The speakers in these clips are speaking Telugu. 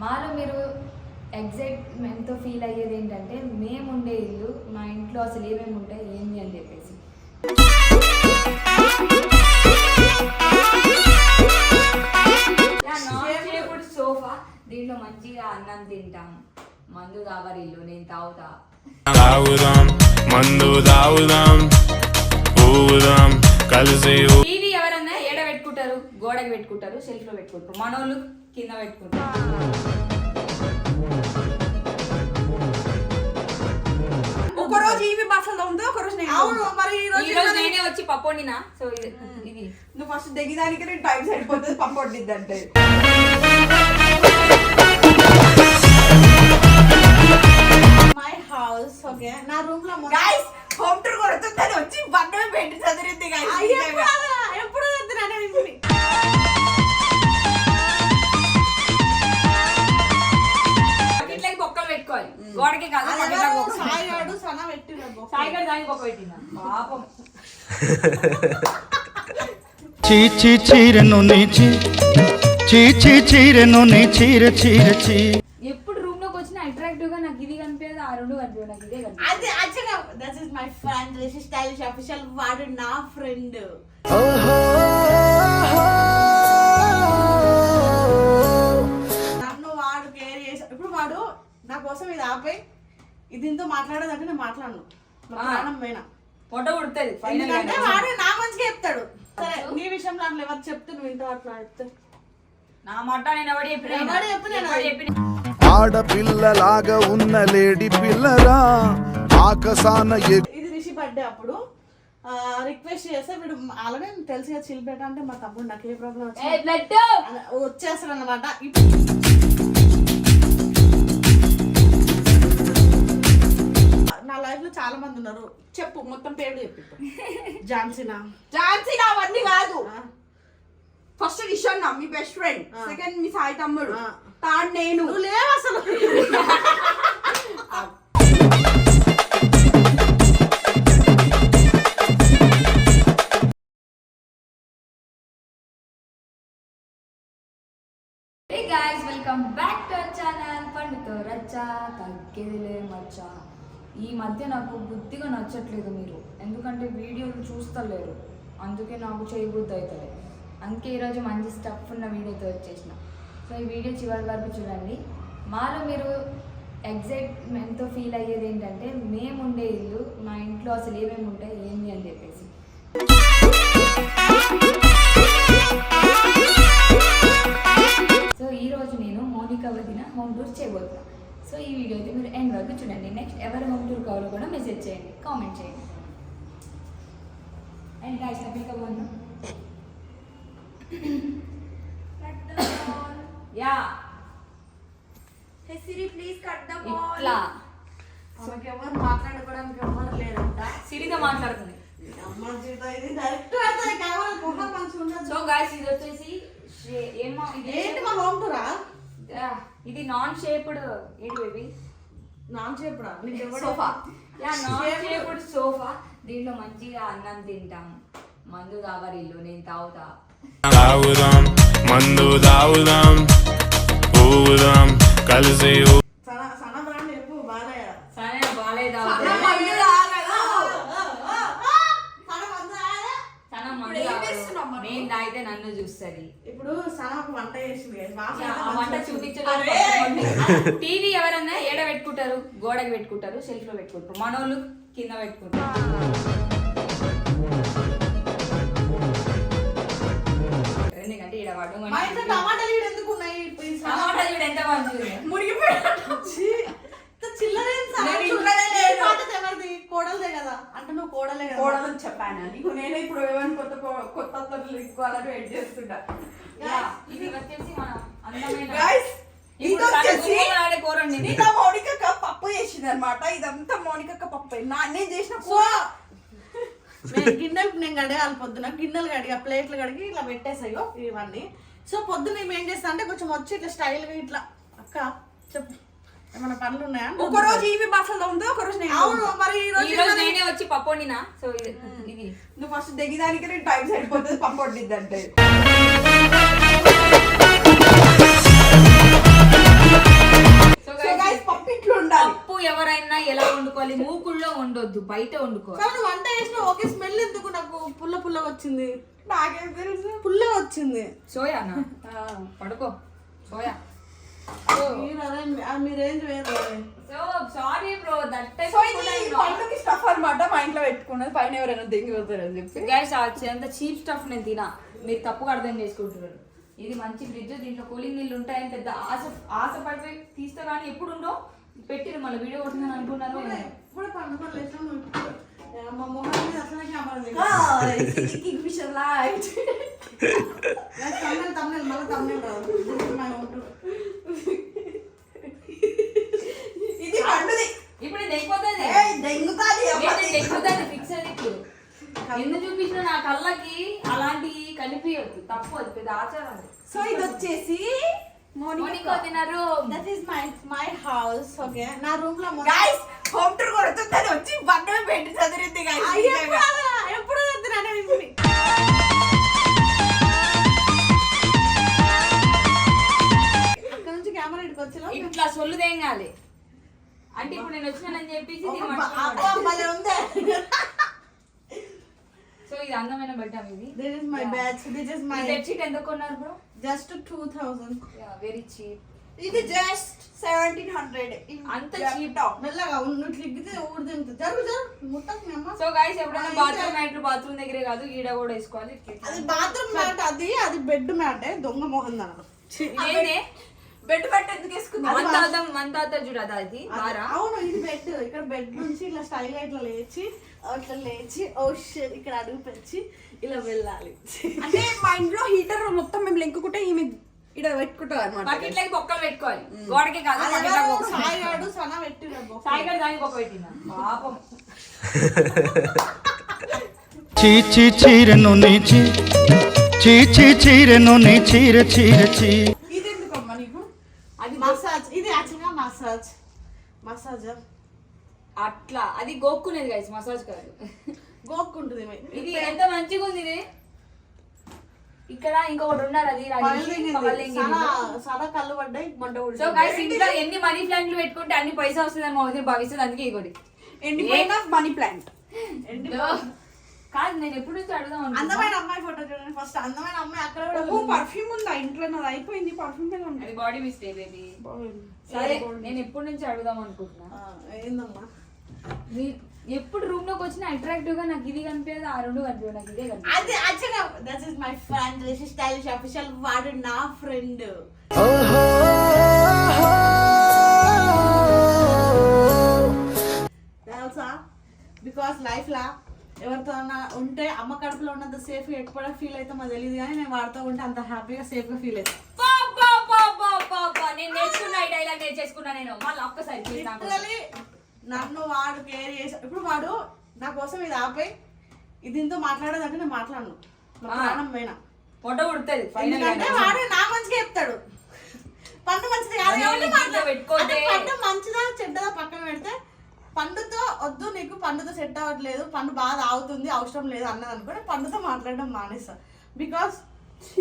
మాలో మీరు ఎగ్జైట్మెంట్తో ఫీల్ అయ్యేది ఏంటంటే మేము ఉండే ఇల్లు మా ఇంట్లో అసలు ఏమేమి ఉంటాయి ఏంది అని చెప్పేసి. సోఫా. దీంట్లో మంచిగా అన్నం తింటాం. మందు తాగరు ఇల్లు నేను తాగుతా. తాగుదాం మందు తాగుదాం ఊదాం కలిసి టీవీ ఎవరన్నా ఏడ పెట్టుకుంటారు గోడకి పెట్టుకుంటారు షెల్ఫ్లో పెట్టుకుంటారు? మనోళ్ళు కింద పెట్టుకుంటారు ఒక రోజు ఇవి బస్సులో ఉంది ఒక రోజు నేను అవును మరి ఈ ఈ రోజు రోజు నేనే వచ్చి పప్పు వండినా? సో ఇది ఇది. నువ్వు ఫస్ట్ దిగడానికి నేను టైం సరిపోతుంది పప్పు వండిద్ది అంటే మై హౌస్ ఓకే నా రూమ్లో గైస్ హోమ్ టూర్ కొడుతుందని వచ్చి బండ పెట్టి చదిరింది guys. గోడకి కాదు అది పక్కకి ఎవరు? బొక్క. సాయి గాడు సన పెట్టిండు సాయి గారు దానికి బొక్క పెట్టిందా పాపం. చీచి చీరెను నీచి. చీచి చీరెను నీ చీర చీర చీ. ఎప్పుడు రూమ్లోకి వచ్చినా అట్రాక్టివ్గా నాకు ఇది కనిపించదు ఆ రెండు కనిపించదు నాకు ఇదే కనిపించదు. అది యాక్చువల్గా that is my friend Rishi stylish official వాడు నా ఫ్రెండ్ నన్ను వాడు కేర్ చేసి ఇప్పుడు వాడు నా కోసం ఇది ఆపై. ఇది దీంతో మాట్లాడదంటే నేను మాట్లాడను. నా. ప్రాణం పోయినా. పొట్ట కుడుతుంది ఫైనల్ ఎందుకంటే వాడు నా మంచిగా చెప్తాడు. సరే నీ విషయంలో అట్లా ఎవరు చెప్తే నువ్వు ఇంట్లో అట్లా చెప్తే? నా మాట నేను ఎవడు చెప్పిన ఎవడు చెప్పిన ఎవడు చెప్పిన ఆడపిల్లలాగా ఉన్న లేడి పిల్లరా? ఆకసాన ఇది రిషి బర్త్డే అప్పుడు. రిక్వెస్ట్ చేస్తే వీడు అలానే తెలిసి చిల్పేట అంటే మా తమ్ముడు నాకు ఏ ప్రాబ్లం ఏ వచ్చింది బ్లడ్ వచ్చేస్తాడు అనమాట నా లైఫ్లో చాలా మంది ఉన్నారు. చెప్పు మొత్తం పేర్లు చెప్పు జాన్సీనా? ఝాన్సీ నా అవన్నీ కాదు. ఫస్ట్ రిషన్న మీ బెస్ట్ ఫ్రెండ్. సెకండ్ మీ సాయి తమ్ముడు. ఆ. థర్డ్ నేను. లేవు అసలు. Hey guys welcome back to our channel పండుతో రచ్చా తగ్గేదిలే మచ్చా. ఈ మధ్య నాకు బుద్ధిగా నచ్చట్లేదు మీరు. ఎందుకంటే వీడియోలు చూస్తలేరు. అందుకే నాకు చేయబుద్ధి అవుతుంది అందుకే ఈరోజు మంచి స్టఫ్ ఉన్న వీడియోతో వచ్చేసిన. సో ఈ వీడియో చివరి వరకు చూడండి. మాలో మీరు ఎగ్జైట్మెంట్తో ఫీల్ అయ్యేది ఏంటంటే మేము ఉండే ఇల్లు మా ఇంట్లో అసలు ఏమేమి ఉంటాయి ఏంది అని చెప్పేసి. సో ఈరోజు నేను మోనికా వదిన హోమ్ టూర్ చేయబోతున్నాను సో ఈ వీడియో అయితే మీరు ఎండ్ వరకు చూడండి. నెక్స్ట్ ఎవరు హోమ్ టూర్ కావాలో కూడా మెసేజ్ చేయండి. కామెంట్ చేయండి. అండ్ గాయస్ హ్యాపీగా పోను. Yeah Siri please cut the ఇట్లా. ఆమెకి ఎవరు మాట్లాడుకోవడానికి ఎవరు లేరంట. సిరిగా మాట్లాడుతుంది. సో గాయస్ ఇది వచ్చేసి ఏమో ఇది ఏంటి మా హోమ్ టూరా యా, ఇది నాన్ షేప్డ్ ఏంటి బేబీ నాన్ ఎవరు sofa. Yeah non shaped sofa. దీంట్లో మంచిగా అన్నం తింటాం. మందు తాగరు ఇల్లు నేను తాగుతా. తాగుదాం మందు తాగుదాం ఊదాం కలిసి సరే బాగాలేదు? నేను తాగితే. నన్ను చూస్తుంది. ఇప్పుడు సన వంట చేసింది వంట. చూపించలేదు టీవీ ఎవరన్నా ఏడ పెట్టుకుంటారు? గోడకి పెట్టుకుంటారు షెల్ఫ్లో పెట్టుకుంటారు. మనోళ్ళు కింద పెట్టుకుంటారు. ఎందుకంటే ఈడ టమాటాలు ఈడ ఎందుకు ఉన్నాయి? ఎంత? కోడలదే కదా. అంటే నువ్వు కోడలే కదా. కోడలని చెప్పాను? నీకు నేను ఇప్పుడు ఏమైనా కొత్త కొత్త వెయిట్ చేస్తుంటా. ఇది వచ్చేసి మన అందమైన ఇది ఇప్పుడు తన వచ్చేసి గుమ్మడి ఆడే కూర వండింది. ఇది మౌనిక పప్పు చేసింది అనమాట ఇదంతా మౌనిక పప్పు నా నేను చేసిన కూర. నేను గిన్నెలు నేను కడగాలి పొద్దున. గిన్నెలు కడిగా ప్లేట్లు కడిగి ఇట్లా పెట్టేసాయో ఇవన్నీ. సో పొద్దున మేము ఏం చేస్తా అంటే కొంచెం వచ్చి ఇట్లా స్టైల్గా ఇట్లా అక్క చెప్పు. ఏమైనా పనులు ఉన్నాయా? ఒక రోజు ఇవి బస్సులో ఉంది ఒక రోజు నేను అవును మరి ఈ రోజు నేనే వచ్చి పప్పు వండినా? సో ఇది ఇది. నువ్వు ఫస్ట్ దిగడానికి నేను టైం సరిపోతుంది పప్పు వద్దు బయట వండుకో కానీ నువ్వు వంట చేసిన ఓకే స్మెల్ ఎందుకు? నాకు పుల్ల పుల్లగా వచ్చింది. నాకేం తెలుసు? పుల్లగా వచ్చింది. సోయానా పడుకో. సోయా. స్టఫ్ అన్నమాట మా ఇంట్లో పెట్టుకున్నది. పైన ఎవరైనా దింగి పోతారని చెప్పి. గైస్ అంత చీప్ స్టఫ్ నేను తినా. మీరు తప్పుగా అర్థం చేసుకుంటున్నారు. ఇది మంచి ఫ్రిడ్జ్ దీంట్లో కూలింగ్ నీళ్ళు ఉంటాయని పెద్ద ఆశ ఆశ పడిపోయి తీస్తే కానీ ఎప్పుడు ఉండో పెట్టిరు మళ్ళీ వీడియో కొట్టిందని అనుకున్నారు. ఇప్పుడు పండుగ లేచిన నువ్వు ఇప్పుడు మా మొహం మీద అసలు కెమెరా కింగ్ ఫిషర్ లైట్. తమిళ తమిళ మళ్ళీ తమిళ రాదు. మా ఉంటు. ఇది పండుది ఇప్పుడు ఇది అయిపోతుంది. ఏయ్, దెంగుతాది అమ్మ. అయిపోతుంది ఫిక్స్ అది ఇప్పుడు. ఎందుకు చూపించిన నా కళ్ళకి అలాంటి కనిపించదు. తప్పు అది పెద్ద ఆచారం. సో ఇది వచ్చేసి మోనికో that is my my house okay నా రూమ్లో గైస్ హోమ్ టూర్ కొడుతుందని వచ్చి పెట్టి చదివింది గైస్ ఎప్పుడు అక్కడ నుంచి కెమెరా వచ్చిన ఇట్లా సొల్లు తేంగాలి అంటే ఇప్పుడు నేను వచ్చినానని చెప్పేసి దీన్ని పట్టుకున్నాడు. భలే ఉంది సో ఇది అందమైన బట్టం ఇది this is my batch this is my bedsheet ఎంత కొన్నారు bro? Just two thousand very cheap ఇది జస్ట్ సెవెంటీన్ హండ్రెడ్ అంత చీప్ మెల్లగా నువ్వు క్లిక్కితే ఊరు తింటుంది జరుగు జరుగు. ముట్టకు మీ అమ్మ. సో గైస్ ఎప్పుడైనా బాత్రూమ్ మ్యాట్లు బాత్రూమ్ దగ్గరే కాదు ఈడ కూడా వేసుకోవాలి. అది బాత్రూమ్ మ్యాట్ అది అది బెడ్ మ్యాట్ దొంగ మొహం దాని ఇదేంటి బెడ్ పెట్టి ఎందుకు వేసుకుందాం మన తాత మన తాత చూడు అదా అవును ఇది బెడ్ ఇక్కడ బెడ్ నుంచి ఇట్లా స్టైల్ ఇట్లా లేచి అట్లా లేచి ఓ ఇక్కడ అడుగు పెంచి ఇలా వెళ్ళాలి. అంటే మా ఇంట్లో హీటర్ మొత్తం మేము లెంకుకుంటే ఈమె ఇక్కడ పెట్టుకుంటాం అనమాట బొక్కలు పెట్టుకోవాలి. గోడకే కాదు సాయిగాడు సన పెట్టిన సాయిగడ్ దానికి బొక్క పెట్టిందా పాపం. చీచి చీరెను నీచి. చీచి చీరెను నీ చీర చీర చీ. ఇది ఎందుకమ్మా నీకు? అది మసాజ్ ఇది యాక్చువల్గా మసాజ్. మసాజ్ అట్లా. అది గోక్కునేది గైస్ మసాజ్ కాదు. గోక్కుంటుంది ఇది ఎంత మంచిగా ఉంది ఇది? ఇక్కడ ఇంకొకటి ఉన్నారు అది. చాలా కళ్ళు పడ్డాయి మంట సో గైస్ ఇంట్లో ఎన్ని మనీ ప్లాంట్లు పెట్టుకుంటే అన్ని పైసా వస్తుంది మా వదిన భావిస్తుంది అందుకే ఇగోడి ఎండిపోయిన మనీ ప్లాంట్ కాదు నేను ఎప్పుడు నుంచి అడుగుదాం. అందమైన అమ్మాయి ఫోటో చూడండి ఫస్ట్ అందమైన అమ్మాయి అక్కడ కూడా. పర్ఫ్యూమ్ ఉందా. ఇంట్లో నాది అయిపోయింది పర్ఫ్యూమ్ మీద ఉంది? అది బాడీ మిస్టేక్ బేబీ సరే నేను ఎప్పటి నుంచి అడుగుదాం అనుకుంటున్నా? ఏందమ్మా? ఎప్పుడు రూమ్లోకి వచ్చినా అట్రాక్టివ్గా నాకు ఇది కనిపించదు ఆ రెండు కనిపించదు నాకు ఇదే కనిపించదు. అది యాక్చువల్గా that is my friend stylish official వాడు నా ఫ్రెండ్ తెలుసా బికాస్ లైఫ్ లా ఎవరితో ఉంటే అమ్మ కడుపులో ఉన్నంత సేఫ్ ఎక్కడ ఫీల్ అయితే మాకు తెలియదు కానీ నేను వాడితో ఉంటే అంత హ్యాపీగా సేఫ్గా ఫీల్ అవుతాను పా, పా, పా, పా, పా, పా. నేను నేర్చుకున్నా ఈ డైలాగ్ నేర్చేసుకున్నా నేను. మళ్ళీ ఒక్కసారి నన్ను వాడు కేర్ చేసి ఇప్పుడు వాడు నా కోసం ఇది ఆపై ఇది దీంతో మాట్లాడేదంటే నేను మాట్లాడను. నా. ప్రాణం పోయినా. పొట్ట ఫైనల్ ఎందుకంటే వాడు నా మంచిగా చెప్తాడు. పండు మంచిది కాదు కాబట్టి ఇంట్లో మాట్లా- పెట్టుకోతే. అంటే పండు మంచిదా చెడ్డదా పక్కన పెడితే పండుతో వద్దు నీకు పండుతో సెట్ అవ్వట్లేదు పండు బాగా తాగుతుంది అవసరం లేదు అన్నది అనుకో పండుతో మాట్లాడడం మానేస్తా. బికాస్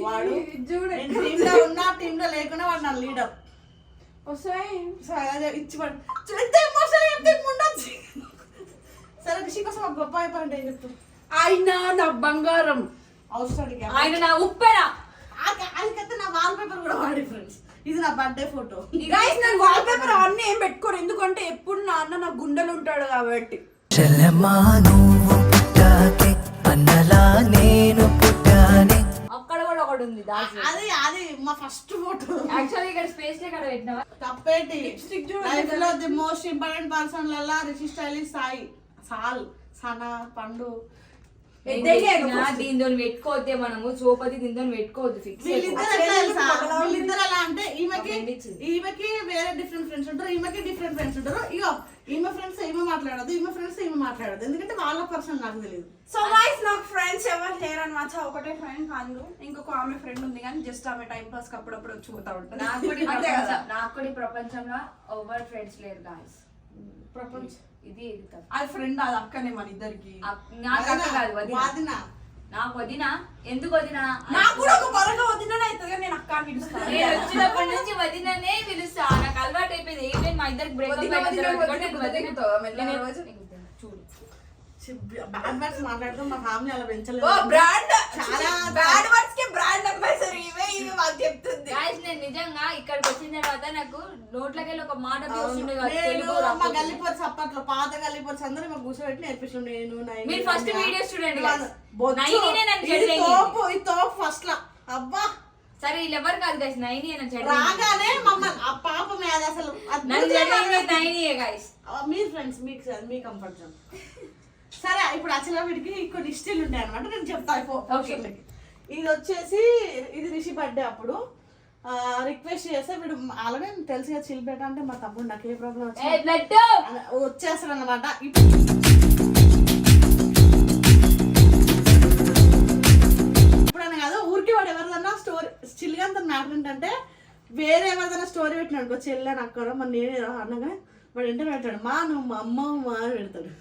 వాడు టీమ్లో ఉన్నా టీమ్లో లేకున్నా వాడు నా లీడర్ ఇచ్చి పడు. సరే రిషి కోసం ఒక గొప్ప అయిపోయింది ఆయన నా బంగారం. అవసరం ఆయన నా ఉప్పెన. అందుకైతే నా వాల్ పేపర్ కూడా వాడి ఫ్రెండ్స్ ఇది నా బర్త్డే ఫోటో గైస్ నేను వాల్ పేపర్ అవన్నీ ఏం పెట్టుకోరు ఎందుకంటే ఎప్పుడు నాన్న నా గుండెలు ఉంటాడు కాబట్టి. చెల్లెమ్మా నువ్వు నేను కూడా ఉంది దాచి అది అది మా ఫస్ట్ ఫోటో యాక్చువల్లీ ఇక్కడ స్పేస్ ఇక్కడ పెట్టినావా? తప్పేంటి? చూడండి. లైఫ్లో the most important person Lalla Rishi stylish Sai. సాల్ సనా పండు. దీంతో పెట్టుకోవద్దే మనము సోపతి దీంతో పెట్టుకోవద్దు ఫిక్స్ వీళ్ళిద్దరు ఎలా అంటే ఈమెకి. ఈమెకి వేరే డిఫరెంట్ ఫ్రెండ్స్ ఉంటారు ఈమెకి డిఫరెంట్ ఫ్రెండ్స్ ఉంటారు. ఇగో ఈమె ఫ్రెండ్స్ ఈమె మాట్లాడదు ఈమె ఫ్రెండ్స్ ఈమె మాట్లాడదు. ఎందుకంటే వాళ్ళ పర్సన్ నాకు తెలియదు సో గైస్ నాకు ఫ్రెండ్స్ ఎవరు లేరు అనమాట ఒకటే ఫ్రెండ్ కాదు ఇంకొక ఆమె ఫ్రెండ్ ఉంది కానీ జస్ట్ ఆమె టైం పాస్ అప్పుడప్పుడు వచ్చి పోతా ఉంటుంది. నాకు కూడా ఈ అంతే కదా? ప్రపంచం- నాకు కూడా ఈ ప్రపంచంలో ఓవర్ ఫ్రెండ్స్ లేరు గాయస్ ప్రపంచం ఇది. అది ఫ్రెండ్ అది అక్కనే మన ఇద్దరికి. నాకు అక్క కాదు వదిన. వాదిన. నాకు వదిన ఎందుకు వదిన? నాకు కూడా ఒక పరంగా వదిన అవుతుంది నేను అక్క అని పిలుస్తాను నేను వచ్చినప్పటి నుంచి వదిననే పిలుస్తా. నాకు అలవాటు అయిపోయింది. ఈవెన్ మా ఇద్దరికి బ్రేక్ రోజు. చూడు. బ్యాడ్ వర్డ్స్ మాట్లాడుతూ మా ఫ్యామిలీ అలా పెంచలేదు. బ్రాండ్ చాలా బ్యాడ్ వర్డ్స్కి బ్రాండ్ అంబాసిడర్ ఇవే ఇవి మాకు చెప్తుంది గాయస్ నేను నిజంగా ఇక్కడికి వచ్చిన తర్వాత నాకు నోట్లకెళ్ళి ఒక మాట అవును. వస్తుండే కాదు, నేను తెలుగు మా రాకపోతే. గల్లిపోర్స్ అప్పట్లో పాత గల్లిపోర్స్ అందరూ కూర్చోబెట్టి నేర్పించు నేను నైని, మీరు first రమ్య. video student ఇవాళ guys. బొచ్చు. నైనినే నన్ను ఇది జడ్జ్ అయ్యింది. తోపు ఈ తోపు ఫస్ట్ లా అబ్బా సరే వీళ్ళు ఎవరు కాదు గైస్ నైని అని చెడు రాగానే మమ్మల్ని ఆ పాప మీద అసలు నన్ను అద్భుతంగా గైస్ ఆ, మీరు ఫ్రెండ్స్ మీకు సార్ మీ కంఫర్ట్ జోన్ సరే ఇప్పుడు అసలు వీడికి కొన్ని హిస్టరీలు ఉంటాయి అనమాట నేను చెప్తా అయిపో Okay. ఇది వచ్చేసి ఇది రిషి బర్త్డే అప్పుడు. రిక్వెస్ట్ చేస్తే వీడు అలాగే తెలుసు కదా చిల్పేట అంటే మా తమ్ముడు నాకు ఏ ప్రాబ్లం వచ్చింది బ్లడ్ వచ్చేస్తాడు అనమాట ఇప్పుడైనా కాదు ఊరికి వాడు ఎవరిదన్నా స్టోరీ చిల్గా అంత మ్యాటర్ ఏంటంటే వేరే ఎవరిదైనా స్టోరీ పెట్టినాడు అనుకో చెల్లి అని అక్కడ మరి నేనే రా అనగానే వాడు వెంటనే పెడతాడు మా నువ్వు మా అమ్మ మా అని పెడతాడు.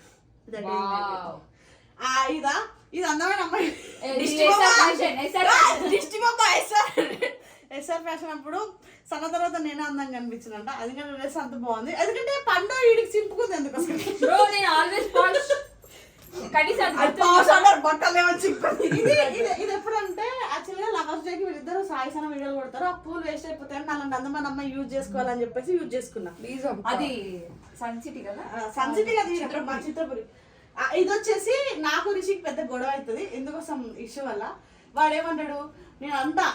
ఇదా? ఇది అందమైన అమ్మాయి. దిష్టి బొమ్మ ఎస్ఆర్ ఎస్ఆర్ ఫ్యాషన్ అప్పుడు సన్న తర్వాత నేనే అందంగా కనిపించినంట అది కానీ డ్రెస్ అంత బాగుంది. ఎందుకంటే పండు వీడికి చింపుకుంది ఎందుకు ఇది ఎప్పుడంటే యాక్చువల్గా లవర్స్ డేకి వీళ్ళిద్దరు సాయి సన వీడియోలు కొడతారు. ఆ పూలు వేస్ట్ అయిపోతాయని అలాంటి అందమైన అమ్మాయి యూజ్ చేసుకోవాలని చెప్పేసి యూజ్ చేసుకున్నా. అది సన్ సిటీ కదా? సంసిటీ కదా చిత్రపురి. ఇది వచ్చేసి నాకు రిషికి పెద్ద గొడవ అవుతుంది ఎందుకోసం ఇష్యూ వల్ల? వాడు ఏమంటాడు నేను అంతా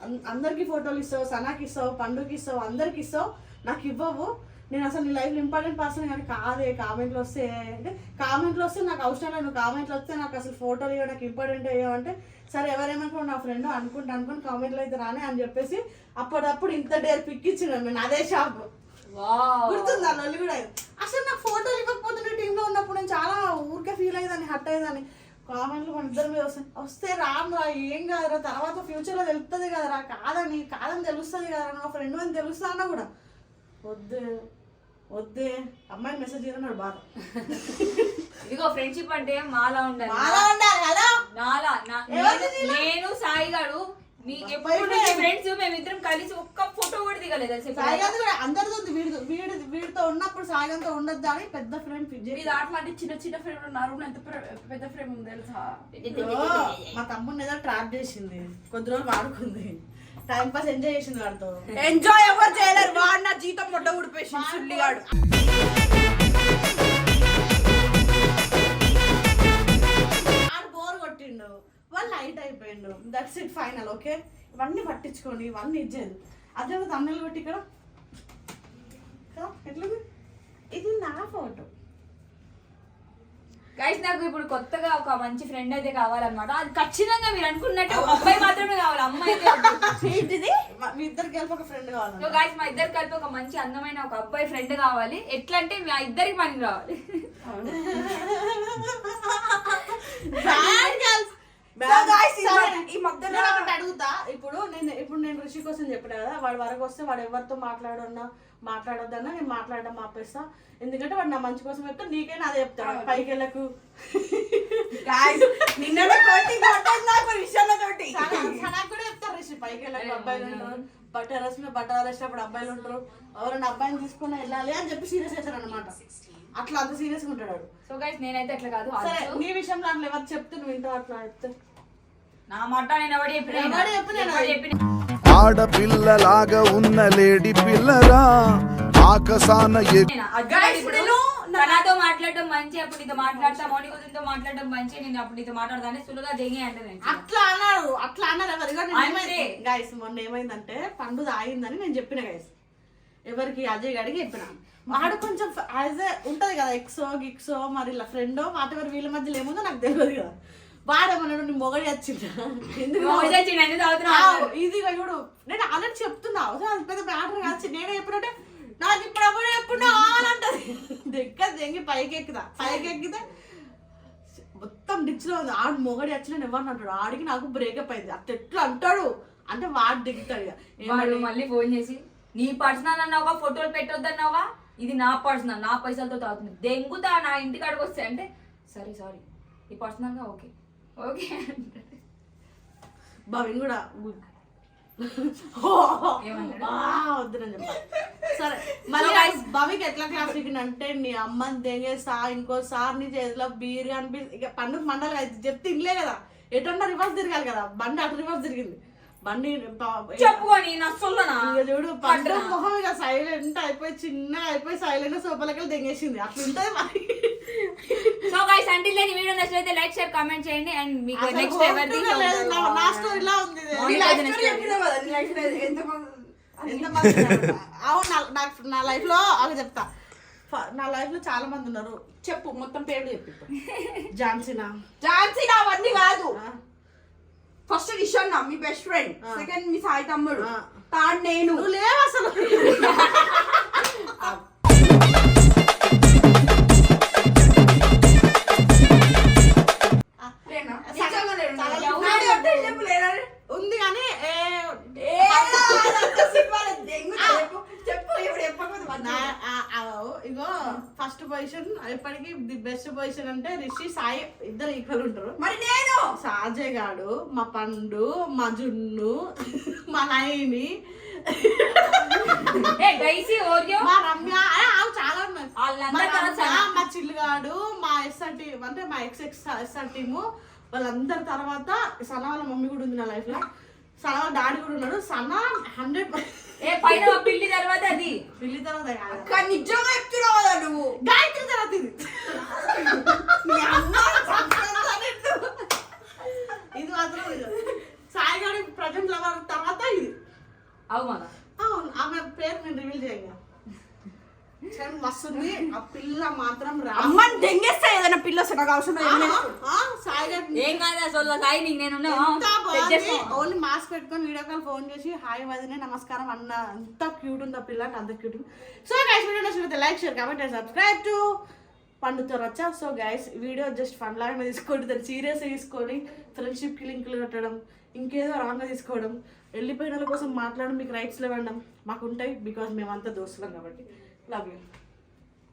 అం- అందరికి ఫోటోలు ఇస్తావు సనాకి ఇస్తావు పండుగకి ఇస్తావు అందరికి ఇస్తావు నాకు ఇవ్వవు. నేను అసలు నీ లైఫ్లో ఇంపార్టెంట్ పర్సన్ కానీ కాదే కామెంట్లు వస్తే అంటే కామెంట్లు వస్తే నాకు అవసరం లేదు నువ్వు కామెంట్లు వస్తే నాకు అసలు ఫోటోలు ఇవ్వ నాకు ఇంపార్టెంట్ అయ్యో అంటే సరే ఎవరేమనుకోండి నా ఫ్రెండ్ అనుకుంటా అనుకుని కామెంట్లు అయితే రానే అని చెప్పేసి అప్పుడప్పుడు ఇంత డేర్ పిక్ ఇచ్చినాను నేను అదే షాప్. గుర్తుందా లొల్లి కూడా. అసలు నాకు ఫోటోలు ఇవ్వకపోతే నేను టీంలో ఉన్నప్పుడు నేను చాలా ఊరికే ఫీల్ అయ్యేదాన్ని హట్ అయ్యేదాన్ని. కామెంట్లు మన ఇద్దరి మీద వస్తాయి. వస్తే రాను రా ఏం కాదురా? తర్వాత ఫ్యూచర్లో తెలుస్తుంది కదరా? కాదని కాదని తెలుస్తుంది కదరా? నా ఫ్రెండ్ అని తెలుస్తా అన్నా కూడా. వద్దే వద్దే. అమ్మాయిని మెసేజ్ చేయన్నాడు బాగా. ఇదిగో ఫ్రెండ్షిప్ అంటే మాలా ఉండాలి. బాగా ఉండాలి కదా? నాలా నేను- నేను ఫ్రెండ్స్ మేమిద్దరం కలిసి ఒక్క ఫోటో కూడా దిగలేదు? సాయిగాంత్ కూడా అందరితో ఉంది, వీడితో వీడి వీడితో ఉన్నప్పుడు సాయిగాంతో ఉండొద్దు అని పెద్ద ఫ్రెండ్ ఫిట్ చేసి దాంట్లో అంటే చిన్న చిన్న ఫ్రేమ్ ఉన్నారు ఎంత పెద్ద ఫ్రేమ్ ఉంది తెలుసా? మా తమ్ముడిని ఏదో ట్రాప్ చేసింది. కొద్ది రోజులు వాడుకుంది. టైం పాస్ ఎంజాయ్ చేసింది వాడితో. ఎంజాయ్ ఎవరు చేయలేరు. వాడు నా జీతం మొట్ట ఊడిపేసి సుల్లిగాడు బోర్ కొట్టిండు. వాళ్ళు లైట్ అయిపోయిండు. దట్స్ ఇట్ ఫైనల్ ఓకే ఇవన్నీ పట్టించుకోండి ఇవన్నీ ఇచ్చేది. అదే తమిళ కొట్టి ఇక్కడ. కదా, ఎట్లుంది? ఇది నా ఫోటో గైస్ నాకు ఇప్పుడు కొత్తగా ఒక మంచి ఫ్రెండ్ అయితే కావాలన్నమాట. అది ఖచ్చితంగా మీరు అనుకున్నట్టు అబ్బాయి మాత్రమే కావాలి అమ్మాయి. ఏంటిది? మీ ఇద్దరు కలిపి ఒక ఫ్రెండ్ సో కావాలి గాయస్ మా ఇద్దరు కలిపి ఒక మంచి అందమైన ఒక అబ్బాయి ఫ్రెండ్ కావాలి. ఎట్లా అంటే మా ఇద్దరికి పని రావాలి. ఈ మధ్యలో- ఒకటి అడుగుతా. ఇప్పుడు నేను ఇప్పుడు నేను ఋషి కోసం చెప్పిన కదా వాడి వరకు వస్తే వాడు ఎవరితో మాట్లాడన్నా మాట్లాడొద్దన్నా నేను మాట్లాడడం ఆపేస్తా ఎందుకంటే వాడు నా మంచి కోసం చెప్తే నీకైనా అదే చెప్తాడు పైకి వెళ్ళకు నిన్ననే కొట్టేది నాకు విషయాలతోటి నాకు కూడా చెప్తారు ఋషి పైకి వెళ్ళకు అబ్బాయిలు ఉంటారు. బట్ట రస్ మీద బట్ట వేసినప్పుడు అబ్బాయిలు ఉంటారు. ఎవరైనా అబ్బాయిని తీసుకొని వెళ్ళాలి అని చెప్పి సీరియస్ అవుతారు అనమాట అట్లా అంత సీరియస్గా ఉంటాడు వాడు. సో గైస్ నేనైతే అట్లా కాదు సరే. నీ విషయంలో అట్లా ఎవరు చెప్తే నువ్వు వింటావు అట్లా చెప్తే? నా మాట నేను ఎవడు చెప్పిన? ఎవడు ఆడపిల్లలాగా ఉన్న లేడి పిల్లరా ఆకసాన Guys, ఇప్పుడు. తనతో మాట్లాడడం మంచి అప్పుడు నీతో మాట్లాడతా మౌనికతో మాట్లాడడం మంచి నేను అప్పుడు నీతో మాట్లాడతానే సులుగా దిగి అంటే నేను. అట్లా అన్నారు అట్లా అన్నారు ఎవరు? అంతే. గైస్ మొన్న ఏమైందంటే పండు తాగిందని నేను చెప్పిన గైస్ ఎవరికి? అజయ్ గడికి చెప్పిన. వాడు కొంచెం యాజ్ ఉంటది కదా ఎక్సో గిక్సో మరి ఇలా ఫ్రెండో వాటి ఎవరి వీళ్ళ మధ్యలో ఏముందో నాకు తెలియదు కదా. వాడేమన్నాడు నీ మొగడి వచ్చిందా ఎందుకు ఇది ఇప్పుడు నేను ఆల్రెడీ చెప్తున్నా అసలు అది పెద్ద మ్యాటర్ కాదు నేనే చెప్పినట్టే నాకు ఇప్పుడు అప్పుడు ఎప్పుడు అంటది. దగ్గర దెంగి పైకి ఎక్కుదా పైకి ఎక్కితే మొత్తం డిచ్లో ఉంది. ఆడు మొగడి వచ్చిన ఎవరిని అంటాడు. ఆడికి నాకు బ్రేకప్ అయింది. అట్లా ఎట్లా అంటాడు? అంటే వాడు దిగుతాడు. వాడు? మళ్ళీ ఫోన్ చేసి నీ పర్సనల్ అన్నావా ఫోటోలు పెట్టొద్దన్నావా ఇది నా పర్సనల్ నా పైసలతో తాగుతుంది దెంగుతా నా ఇంటి కాడికి వస్తే అంటే సరే సారీ ఈ పర్సనల్గా ఓకే ఓకే భవిన్ కూడా? వద్దునని చెప్పా. సరే మళ్ళీ భవికి ఎట్లా క్లాస్ అంటే నీ అమ్మని ఇంకో సార్ నీ చేతిలో బీర్ అనిపి ఇక పండుగ మండలి చెప్తే ఇల్లే కదా. ఎటన్నా రివర్స్ తిరగాలి కదా. బండి అటు రివర్స్ తిరిగింది. బండి చెప్పుకొని నా సొల్లనా? ఇక చూడు పండుగ మొహం ఇక సైలెంట్ అయిపోయి చిన్నగా అయిపోయి సైలెంట్ సోపలకి దెంగేసింది. అట్లా ఉంటుంది మరి. సో గైస్ అంటే లేని వీడియో నచ్చితే లైక్ షేర్ కామెంట్ చేయండి. అండ్ మీకు అసలు నెక్స్ట్ ఎవరిది. నా- ఉంది స్టోరీ? అవును నా- నాకు నా లైఫ్లో అవి చెప్తా. నా లైఫ్లో చాలా మంది ఉన్నారు. చెప్పు మొత్తం పేర్లు చెప్పు ఇప్పుడు. ఝాన్సీనా ఝాన్సీ నా అవన్నీ కాదు. ఫస్ట్ రిషన్న మీ బెస్ట్ ఫ్రెండ్. సెకండ్ మీ సాయి తమ్ముడు. థర్డ్ నేను లేవు అసలు బెస్ట్ పొజిషన్ అంటే రిషి సాయి ఇద్దరు ఈక్వల్ ఉంటారు. మరి నేను? సాజయ్ గాడు మా పండు మా జున్ను మా నయని. మా రమ్య చాలా ఉన్నాయి. మా రమ్య, చిల్లుగాడు మా ఎస్ఆర్ టీమ్ అంటే మా ఎక్స్ ఎక్స్ ఎస్ఆర్ టీము వాళ్ళందరి తర్వాత సనా వాళ్ళ మమ్మీ కూడా ఉంది నా లైఫ్లో. సనా డాడీ కూడా ఉన్నాడు. సనా హండ్రెడ్ ఏ పైన పిల్లి తర్వాత అది. పిల్లి తర్వాత. కానీ నిజంగా చెప్తున్నావు కదా నువ్వు? గాయత్రి తర్వాత ఇది. ఇది మాత్రం. సాయి గారి ప్రజెంట్ లవర్ తర్వాత ఇది. అవు మళ్ళా అవును ఆమె పేరు నేను రివీల్ చేయగా. ఉంది ఆ పిల్ల మాత్రం రా. అమ్మని దెంగేస్తా ఏదైనా పిల్ల వస్తే నాకు అవసరం. ఏం కాదా సొల్ల సాయి నీకు నేను ఓన్లీ మాస్క్ పెట్టుకొని వీడియో కాల్ ఫోన్ చేసి హాయ్ వదినే నమస్కారం అన్న అంత క్యూట్ ఉంది ఆ పిల్ల అంటే అంత క్యూట్ సో గైస్ వీడియో నచ్చితే like share comment and subscribe to పండుతో రచ్చా. So guys video just fun లాగానే తీసుకోండి. దాన్ని సీరియస్ తీసుకొని ఫ్రెండ్షిప్కి లింకులు కట్టడం ఇంకేదో రాంగ్గా తీసుకోవడం. వెళ్ళిపోయిన వాళ్ళ కోసం మాట్లాడడం మీకు రైట్స్లో ఇవ్వడం మాకు ఉంటాయి బికాజ్ మేమంతా దోస్తులం కాబట్టి. Love you